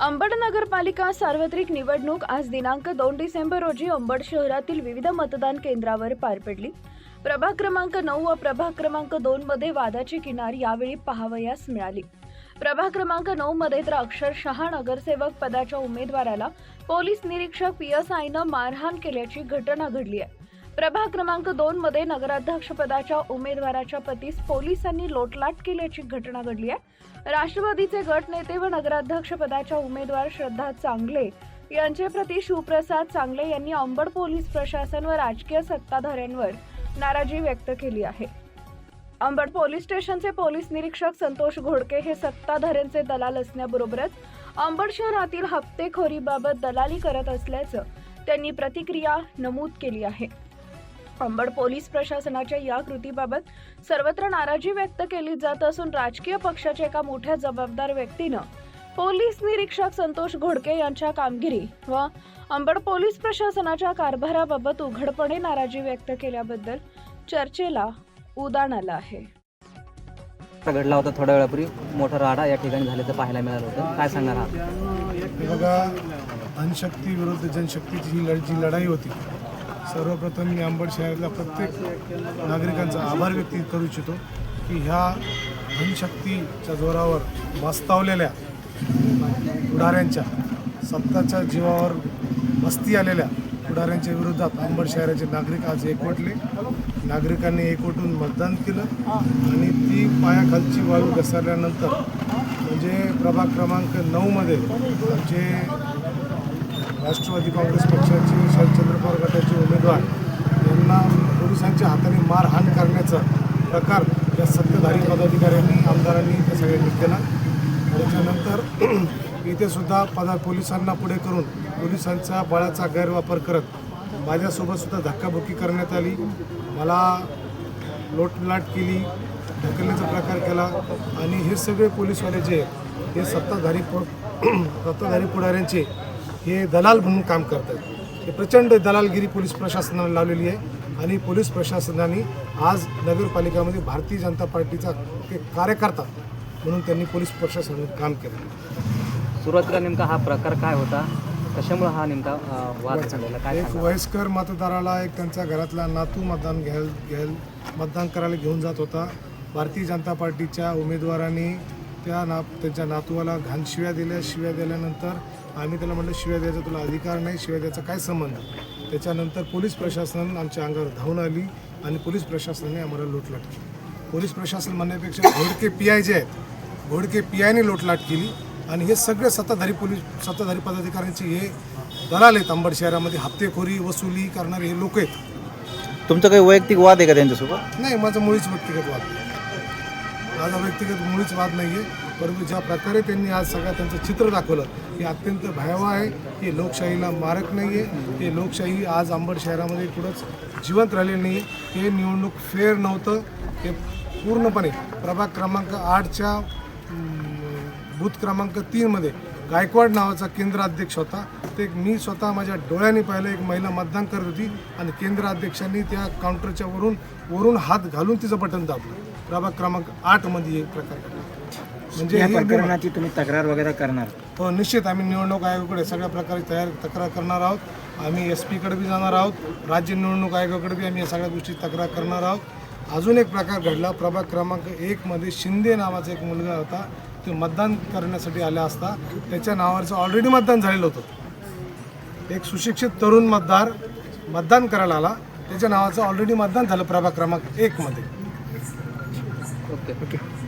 अंबड नगरपालिका सार्वत्रिक निवडणूक आज दिनांक दोन डिसेंबर रोजी अंबड शहरातील विविध मतदान केंद्रावर पार पडली. प्रभाग क्रमांक नऊ व प्रभाग क्रमांक दोन मध्ये वादाची किनार यावेळी पाहावयास मिळाली. प्रभाग क्रमांक नऊ मध्ये तर अक्षरशः नगरसेवक पदाच्या उमेदवाराला पोलीस निरीक्षक पी एस आयनं मारहाण केल्याची घटना घडली आहे. प्रभाग क्रमांक दोन मध्ये नगराध्यक्षपदाच्या उमेदवाराच्या पतीस पोलिसांनी लोटलाट केल्याची घटना घडली आहे. राष्ट्रवादीचे गटनेते व नगराध्यक्षपदाच्या उमेदवार श्रद्धा चांगले यांचे प्रती शिवप्रसाद चांगले यांनी अंबड पोलीस प्रशासन व राजकीय सत्ताधाऱ्यांवर नाराजी व्यक्त केली आहे. अंबड पोलीस स्टेशनचे पोलीस निरीक्षक संतोष घोडके हे सत्ताधाऱ्यांचे दलाल असण्याबरोबरच अंबड शहरातील हप्तेखोरीबाबत दलाली करत असल्याचं त्यांनी प्रतिक्रिया नमूद केली आहे. अंबड पोलीस प्रशासनाच्या या कृतीबाबत सर्वत्र नाराजी व्यक्त केली जात असून राजकीय पक्षाच्या एका मोठ्या जबाबदार व्यक्तीनं पोलीस निरीक्षक संतोष घोडके यांच्या कामगिरी व अंबड पोलीस प्रशासनाच्या कारभाराबाबत उघडपणे नाराजी व्यक्त केल्याबद्दल चर्चेला उदाण आलं आहे. घडला होता थोड्या वेळापूर्वी. मोठा राडा या ठिकाणी झाल्याचं पाहायला मिळालं होतं. काय सांगणार आहात? बघा धनशक्ती विरुद्ध जनशक्तीची ही लढ जी लढाई होती सर्वप्रथम मी अंबड शहरातल्या प्रत्येक नागरिकांचा आभार व्यक्त करू इच्छितो की ह्या धनशक्तीच्या जोरावर बस्तावलेल्या पुढाऱ्यांच्या सत्ताच्या जीवावर बस्ती आलेल्या पुढाऱ्यांच्या विरोधात अंबड शहराचे नागरिक आज एकवटले. नागरिकांनी एकवटून मतदान केलं आणि ती पायाखालची वाळू घसरल्यानंतर म्हणजे प्रभाग क्रमांक नऊमध्ये आमचे राष्ट्रवादी काँग्रेस पक्षाचे शरदचंद्र प्रकार या सत्ताधारी पदाधिकाऱ्यांनी आमदारांनी त्या सगळ्यांनी केला त्याच्यानंतर इथे सुद्धा पदा पोलिसांना पुढे करून पोलिसांचा बळाचा गैरवापर करत माझ्यासोबतसुद्धा धक्काबुक्की करण्यात आली. मला लोटलाट केली ढकलण्याचा प्रकार केला आणि हे सगळे पोलीसवाले जे हे सत्ताधारी पु सत्ताधारी पुढाऱ्यांचे हे दलाल म्हणून काम करतात हे प्रचंड दलालगिरी पोलीस प्रशासनाने लावलेली आहे. आणि पोलीस प्रशासनाने आज नगरपालिकामध्ये भारतीय जनता पार्टीचा एक कार्यकर्ता म्हणून त्यांनी पोलीस प्रशासनाने काम केलं. सुरुवातीला नेमका हा प्रकार काय होता? कशामुळे हा नेमका वाद झालेला? काय एक? वयस्कर मतदाराला एक त्यांचा घरातला नातू मतदान घ्याल घ्याल मतदान करायला घेऊन जात होता. भारतीय जनता पार्टीच्या उमेदवारांनी त्या ना त्यांच्या नातूला घाण शिव्या दिल्या. शिव्या दिल्यानंतर आम्ही त्याला म्हटलं शिव्या द्यायचा तुला अधिकार नाही शिव्या द्यायचा काय संबंध? त्याच्यानंतर पोलीस प्रशासन आमच्या अंगावर धावून आली आणि पोलीस प्रशासनाने आम्हाला लोटलाट केली. पोलीस प्रशासन म्हणण्यापेक्षा घोडके पी आय जे आहेत घोडके पी आयने लोटलाट केली आणि हे सगळे सत्ताधारी पोलीस सत्ताधारी पदाधिकाऱ्यांचे हे दलाल आहेत अंबड शहरामध्ये. हप्तेखोरी वसुली करणारे हे लोक आहेत. तुमचा काही वैयक्तिक वाद आहे का त्यांच्यासोबत? नाही माझा मुळीच व्यक्तिगत वाद. माझा व्यक्तिगत मुळीच वाद नाही आहे परंतु ज्या प्रकारे त्यांनी आज सगळं त्यांचं चित्र दाखवलं हे अत्यंत भयावह आहे. हे लोकशाहीला मारक नाही आहे हे लोकशाही आज अंबड शहरामध्ये कुठंच जिवंत राहिलेली नाही आहे हे निवडणूक फेअर नव्हतं. हे पूर्णपणे प्रभाग क्रमांक आठच्या बूथ क्रमांक तीनमध्ये गायकवाड नावाचा केंद्र अध्यक्ष होता. ते मी स्वतः माझ्या डोळ्यांनी पाहिलं. एक महिला मतदान करत होती आणि केंद्र अध्यक्षांनी त्या काउंटरच्या वरून वरून हात घालून तिचं बटन दाबलं. प्रभाग क्रमांक आठमध्ये हे प्रकार घडला म्हणजे या ही प्रकरणाची तुम्ही तक्रार वगैरे करणार. हो निश्चित आम्ही निवडणूक आयोगाकडे सगळ्या प्रकारे तयार तक्रार करणार आहोत. आम्ही एस पीकडे बी जाणार आहोत. राज्य निवडणूक आयोगाकडे बी आम्ही या सगळ्या गोष्टी तक्रार करणार आहोत. अजून एक प्रकार घडला. प्रभाग क्रमांक एकमध्ये शिंदे नावाचा एक मुलगा होता. तो मतदान करण्यासाठी आला असता. त्याच्या नावाचं ऑलरेडी मतदान झालेलं होतं. एक सुशिक्षित तरुण मतदार मतदान करायला आला. त्याच्या नावाचं ऑलरेडी मतदान झालं प्रभाग क्रमांक एकमध्ये OK。